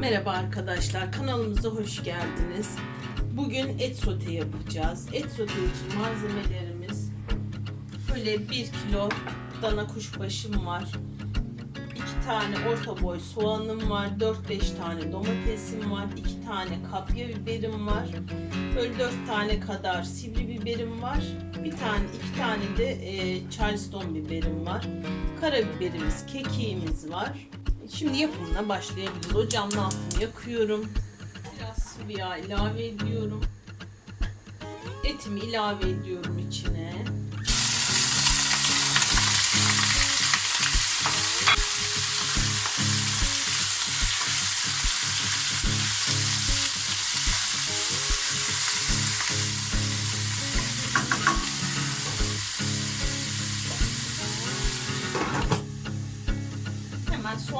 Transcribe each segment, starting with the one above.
Merhaba arkadaşlar, kanalımıza hoş geldiniz. Bugün et sote yapacağız. Et sote için malzemelerimiz böyle 1 kilo dana kuşbaşım var. 2 tane orta boy soğanım var. 4-5 tane domatesim var. 2 tane kapya biberim var. Böyle 4 tane kadar sivri biberim var. Bir tane, iki tane de e, charleston biberim var. Karabiberimiz, kekiğimiz var. Şimdi yapımına başlayabiliriz. Ocağın altını yakıyorum. Biraz sıvı yağ ilave ediyorum. Etimi ilave ediyorum içine.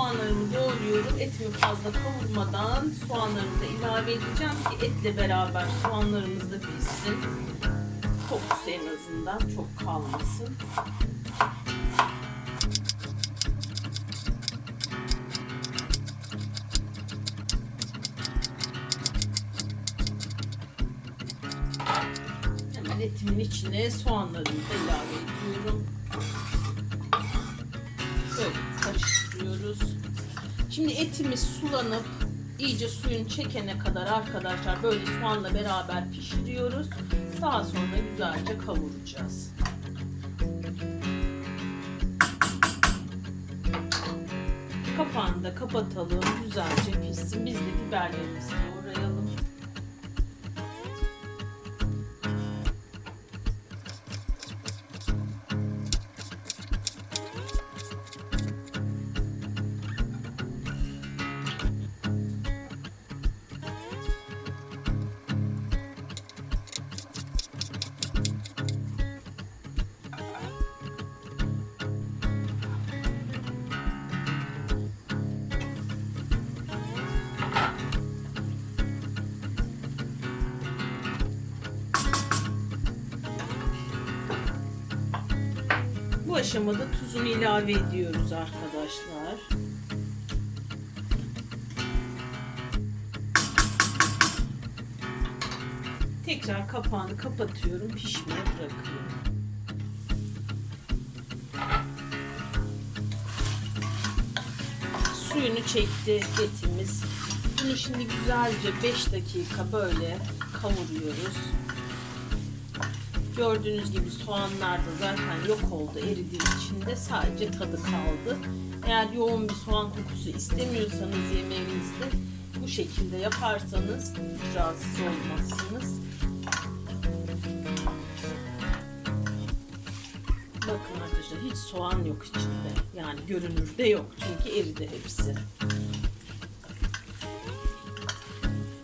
Soğanlarımı doğruyorum. Etimi fazla kavurmadan soğanlarımı da ilave edeceğim ki etle beraber soğanlarımız da pişsin. Kokusu en azından çok kalmasın. Hemen etimin içine soğanlarımı da ilave ediyorum. Böyle karıştırıyoruz. Şimdi etimiz sulanıp iyice suyun çekene kadar arkadaşlar böyle soğanla beraber pişiriyoruz. Daha sonra güzelce kavuracağız. Kapağını da kapatalım. Güzelce pişsin. Biz de biberlerimizi doğrayalım. Aşamada tuzunu ilave ediyoruz arkadaşlar. Tekrar kapağını kapatıyorum, pişmeye bırakıyorum. Suyunu çekti etimiz. Bunu şimdi güzelce 5 dakika böyle kavuruyoruz. Gördüğünüz gibi soğanlar da zaten yok oldu eridiği içinde sadece tadı kaldı. Eğer yoğun bir soğan kokusu istemiyorsanız yemeğinizde bu şekilde yaparsanız hiç rahatsız olmazsınız. Bakın arkadaşlar hiç soğan yok içinde. Yani görünürde yok çünkü eridi hepsi.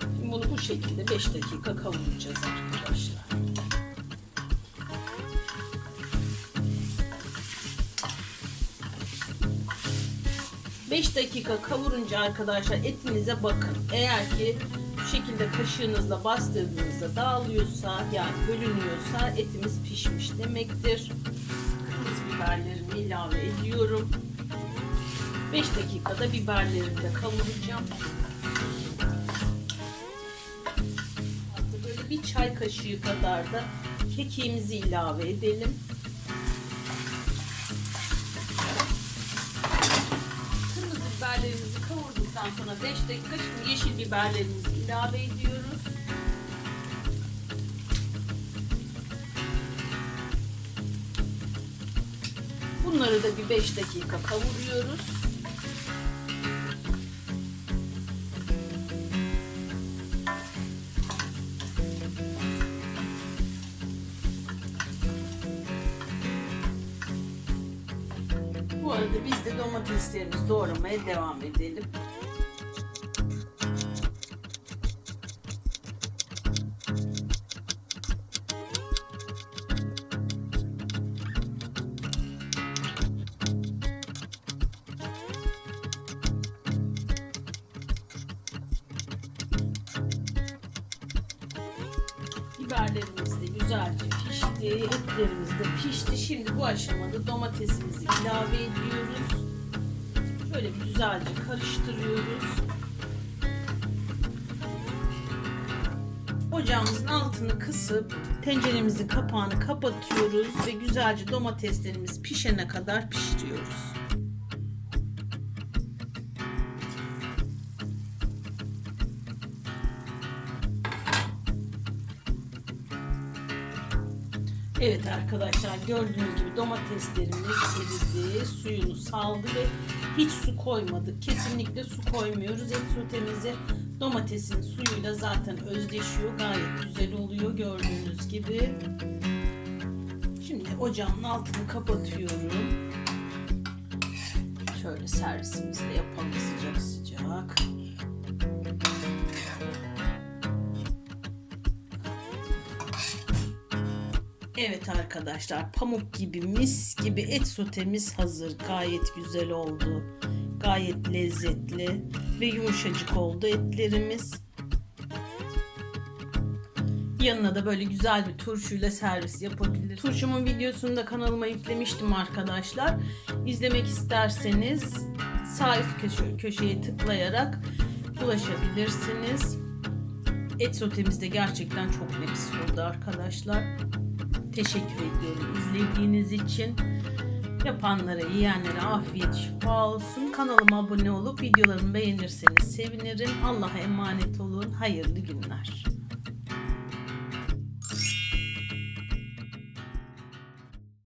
Şimdi bunu bu şekilde 5 dakika kavuracağız arkadaşlar. 5 dakika kavurunca arkadaşlar etinize bakın. Eğer ki bu şekilde kaşığınızla bastırdığınızda dağılıyorsa yani bölünüyorsa etimiz pişmiş demektir. Kırmızı biberlerimi ilave ediyorum. 5 dakikada biberlerimi de kavuracağım. Böyle bir çay kaşığı kadar da kekiğimizi ilave edelim. Kırmızı biberlerimizi kavurduktan sonra 5 dakika şimdi yeşil biberlerimizi ilave ediyoruz. Bunları da bir 5 dakika kavuruyoruz. Arada biz de domateslerimizi doğramaya devam edelim. Biberlerimiz de güzelce pişti. Etlerimiz de pişti. Şimdi bu aşamada domatesimizi ilave ediyoruz. Şöyle güzelce karıştırıyoruz. Ocağımızın altını kısıp tenceremizin kapağını kapatıyoruz ve güzelce domateslerimiz pişene kadar pişiriyoruz. Evet arkadaşlar gördüğünüz gibi domateslerimiz eridi, suyunu saldı ve hiç su koymadık. Kesinlikle su koymuyoruz. Et sotemizi domatesin suyuyla zaten özleşiyor. Gayet güzel oluyor gördüğünüz gibi. Şimdi ocağın altını kapatıyorum. Şöyle servisimizi de yapalım sıcak sıcak. Evet arkadaşlar pamuk gibi mis gibi et sotemiz hazır. Gayet güzel oldu. Gayet lezzetli ve yumuşacık oldu etlerimiz. Yanına da böyle güzel bir turşuyla servis yapabilir. Turşumun videosunu da kanalıma yüklemiştim arkadaşlar. İzlemek isterseniz sağ üst köşe, köşeye tıklayarak ulaşabilirsiniz. Et sotemiz de gerçekten çok nefis oldu arkadaşlar. Teşekkür ediyorum izlediğiniz için. Yapanlara, yiyenlere afiyet şifa olsun. Kanalıma abone olup videolarımı beğenirseniz sevinirim. Allah'a emanet olun. Hayırlı günler.